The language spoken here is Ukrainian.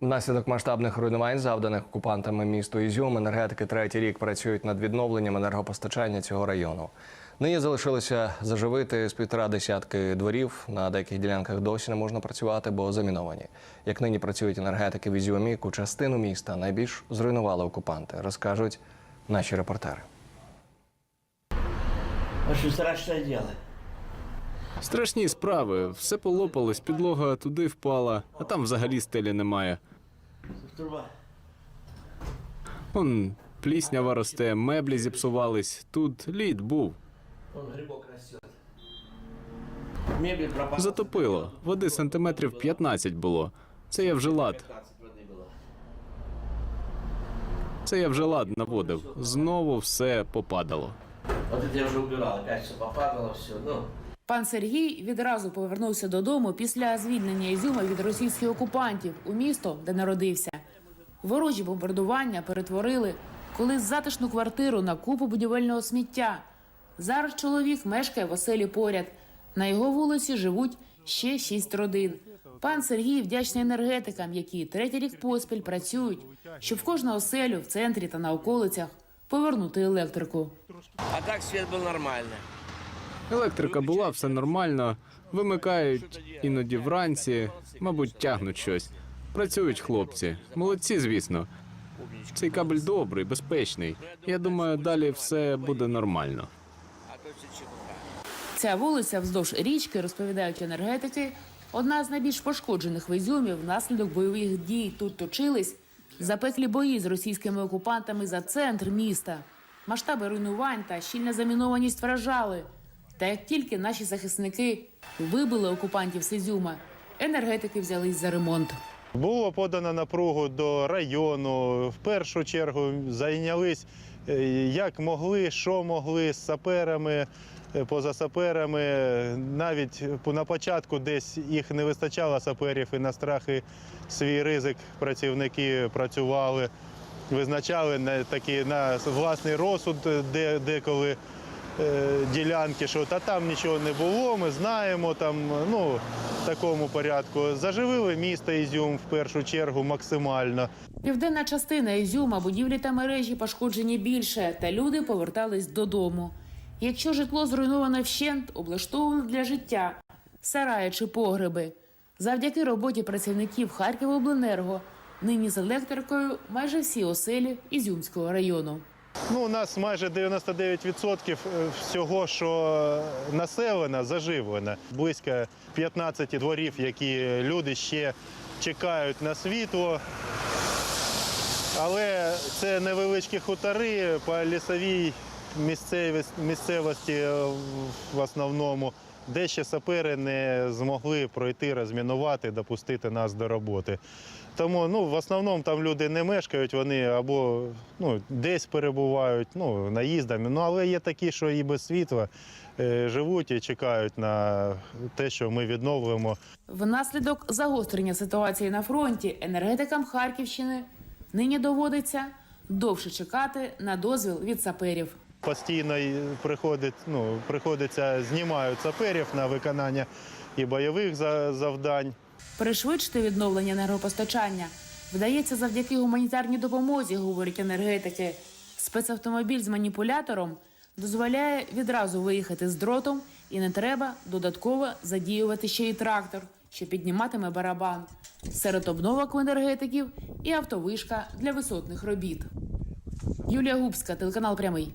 Внаслідок масштабних руйнувань, завданих окупантами місту Ізюм, енергетики третій рік працюють над відновленням енергопостачання цього району. Нині залишилося заживити з півтора десятки дворів. На деяких ділянках досі не можна працювати, бо заміновані. Як нині працюють енергетики в Ізюмі, яку частину міста найбільш зруйнували окупанти, розкажуть наші репортери. Очень страшное дело. Страшні справи. Все полопалось, підлога туди впала, а там взагалі стелі немає. Труба. Он пліснява росте, меблі зіпсувались. Тут лід був. Вон грибок растет. Мебель пропала. Затопило. Води сантиметрів 15 було. Це я вже лад. 15 воды было. Це я вже лад наводив. Знову все попадало. Вот это я уже убирал. Опять все попадало, все. Ну, Пан Сергій відразу повернувся додому після звільнення Ізюма від російських окупантів у місто, де народився. Ворожі бомбардування перетворили колись затишну квартиру на купу будівельного сміття. Зараз чоловік мешкає в оселі поряд. На його вулиці живуть ще шість родин. Пан Сергій вдячний енергетикам, які третій рік поспіль працюють, щоб в кожну оселю в центрі та на околицях повернути електрику. а так свет был нормальный. Електрика була, все нормально. Вимикають іноді вранці, мабуть, тягнуть щось. Працюють хлопці. Молодці, звісно. Цей кабель добрий, безпечний. Я думаю, далі все буде нормально. Ця вулиця вздовж річки, розповідають енергетики, одна з найбільш пошкоджених в внаслідок бойових дій. Тут точились запеклі бої з російськими окупантами за центр міста. Масштаби руйнувань та щільна замінованість вражали. Та як тільки наші захисники вибили окупантів з Ізюма, енергетики взялись за ремонт. Було подано напругу до району. В першу чергу зайнялись е, як могли, що могли з саперами, е, поза саперами. Навіть на початку десь їх не вистачало саперів і на страхи свій ризик працівники працювали, визначали на такі на власний розсуд, е, де деколи. Е, Ділянки, що та там нічого не було, ми знаємо там, ну в такому порядку. Заживили місто Ізюм в першу чергу максимально. Південна частина Ізюма, будівлі та мережі пошкоджені більше, та люди повертались додому. Якщо житло зруйноване вщент, облаштовували для життя, сараї чи погреби. Завдяки роботі працівників Харківобленерго нині з електрикою майже всі оселі Ізюмського району. Ну, у нас майже 99% всього, що населено, заживлено. Близько 15 дворів, які люди ще чекають на світло. Але це невеличкі хутори по лісовій місцевості е, в основному, де ще сапери не змогли пройти, розмінувати, допустити нас до роботи. Тому ну, в основному там люди не мешкають, вони або ну, десь перебувають, ну, наїздами. Ну, але є такі, що і без світла е, живуть і чекають на те, що ми відновимо Внаслідок загострення ситуації на фронті енергетикам Харківщини нині доводиться довше чекати на дозвіл від саперів. Постійно приходить, ну, приходиться, знімають саперів на виконання і бойових завдань. Пришвидшити відновлення енергопостачання вдається завдяки гуманітарній допомозі, говорять енергетики. Спецавтомобіль з маніпулятором дозволяє відразу виїхати з дротом, і не треба додатково задіювати ще й трактор, що підніматиме барабан. Серед обновок у енергетиків і автовишка для висотних робіт. Юлія Губська, телеканал Прямий.